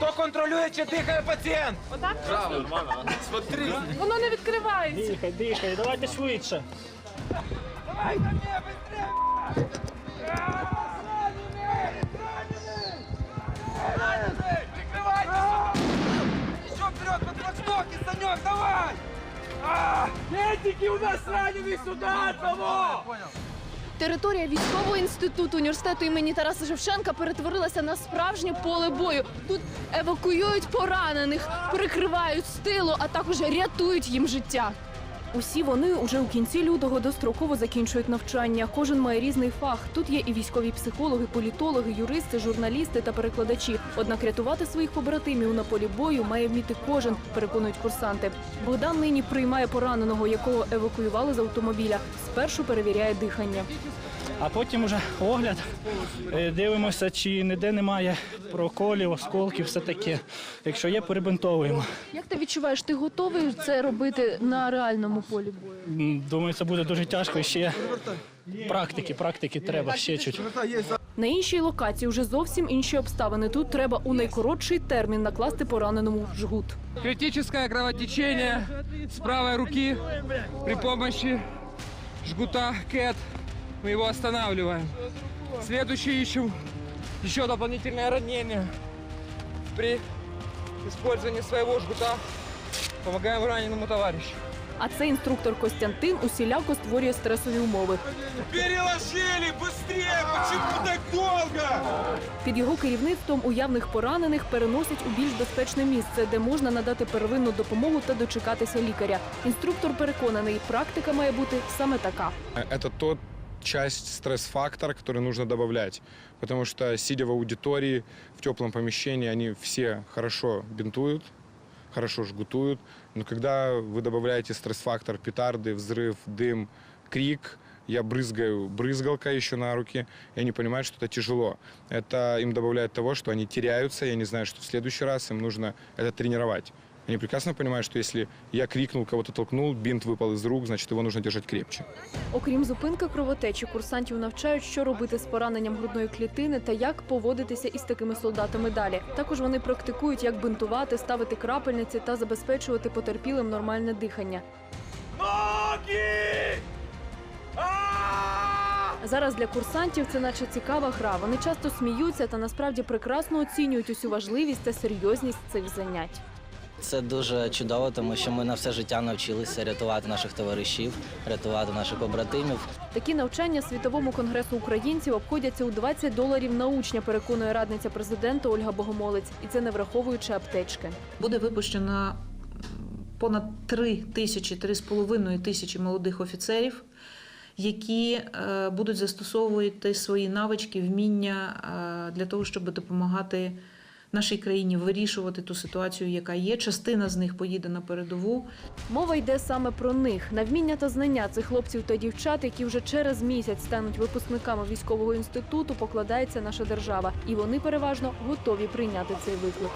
Хто контролює, чи дихає пацієнт? Отак? Смотри. Воно не відкривається. Дихай, дихай, давайте швидше. Давай мне, быстрее! Еще вперед, под подскоки, Санек, давай! А! Медики у нас раненый сюда, одного! Територія військового інституту університету імені Тараса Шевченка перетворилася на справжнє поле бою. Тут евакуюють поранених, прикривають з тилу, а також рятують їм життя. Усі вони уже у кінці лютого достроково закінчують навчання. Кожен має різний фах. Тут є і військові психологи, політологи, юристи, журналісти та перекладачі. Однак рятувати своїх побратимів на полі бою має вміти кожен, переконують курсанти. Богдан нині приймає пораненого, якого евакуювали з автомобіля. Спершу перевіряє дихання. А потім уже огляд. Е, Дивимося, чи ніде немає проколів, осколків, все таке. Якщо є, перебинтовуємо. Як ти відчуваєш, ти готовий це робити на реальному полі бою? Думаю, це буде дуже тяжко. Ще практики, практики треба ще чуть. На іншій локації вже зовсім інші обставини. Тут треба у найкоротший термін накласти пораненому жгут. Критическое кровотечение с правой руки при помощи жгута КЭТ. Мы его останавливаем. Следующий ищем еще дополнительное ранение. При использовании своего жгута помогаем раненому товарищу. А це інструктор Костянтин усіляко створює стресові умови. Переложили, быстрее! Почему так долго? Під його керівництвом уявних поранених переносять у більш безпечне місце, де можна надати первинну допомогу та дочекатися лікаря. Інструктор переконаний, практика має бути саме така. Это тот часть стресс-фактор, который нужно добавлять. Потому что, сидя в аудитории, в теплом помещении, они все хорошо бинтуют, хорошо жгутуют. Но когда вы добавляете стресс-фактор, петарды, взрыв, дым, крик, я брызгаю брызгалка еще на руки, и они понимают, что это тяжело. Это им добавляет того, что они теряются, и они знают, что в следующий раз им нужно это тренировать. Они прекрасно понимают, что если я крикнул, кого-то толкнул, бинт выпал из рук, значит, его нужно держать крепче. Окрім зупинки кровотечі, курсантів навчають, що робити з пораненням грудної клітини та як поводитися із такими солдатами далі. Також вони практикують, як бинтувати, ставити крапельниці та забезпечувати потерпілим нормальне дихання. Ноги! Зараз для курсантів це наче цікава гра. Вони часто сміються та насправді прекрасно оцінюють усю важливість та серйозність цих занять. Це дуже чудово, тому що ми на все життя навчилися рятувати наших товаришів, рятувати наших побратимів. Такі навчання світовому конгресу українців обходяться у 20 доларів на учня, переконує радниця президента Ольга Богомолець, і це не враховуючи аптечки. буде випущено понад 3 тисячі, 3,5 тисячі молодих офіцерів, які е, будуть застосовувати свої навички, вміння е, для того, щоб допомагати нашій країні вирішувати ту ситуацію, яка є. Частина з них поїде на передову. Мова йде саме про них на вміння та знання цих хлопців та дівчат, які вже через місяць стануть випускниками військового інституту. Покладається наша держава, і вони переважно готові прийняти цей виклик.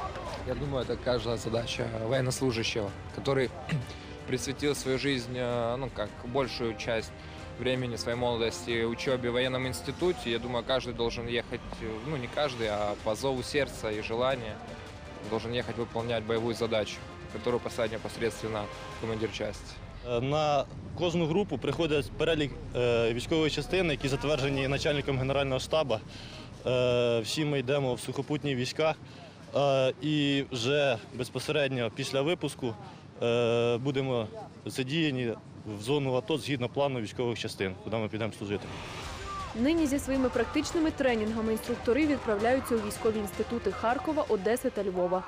Я думаю, это каждая задача военнослужащего, который присвятил свою жизнь, э, ну как, большую часть времени своей молодости учебе в военном институте. Я думаю, каждый должен ехать, э, ну не каждый, а по зову сердца и желания должен ехать выполнять боевую задачу, которую поставит непосредственно командир части. Е, На кожну групу приходить перелік е, військової частини, які затверджені начальником Генерального штабу. Е, Всі ми йдемо в сухопутні війська. Е, І вже безпосередньо після випуску е, будемо задіяні в зону АТО згідно плану військових частин, куди ми підемо служити. Нині зі своїми практичними тренінгами інструктори відправляються у військові інститути Харкова, Одеси та Львова.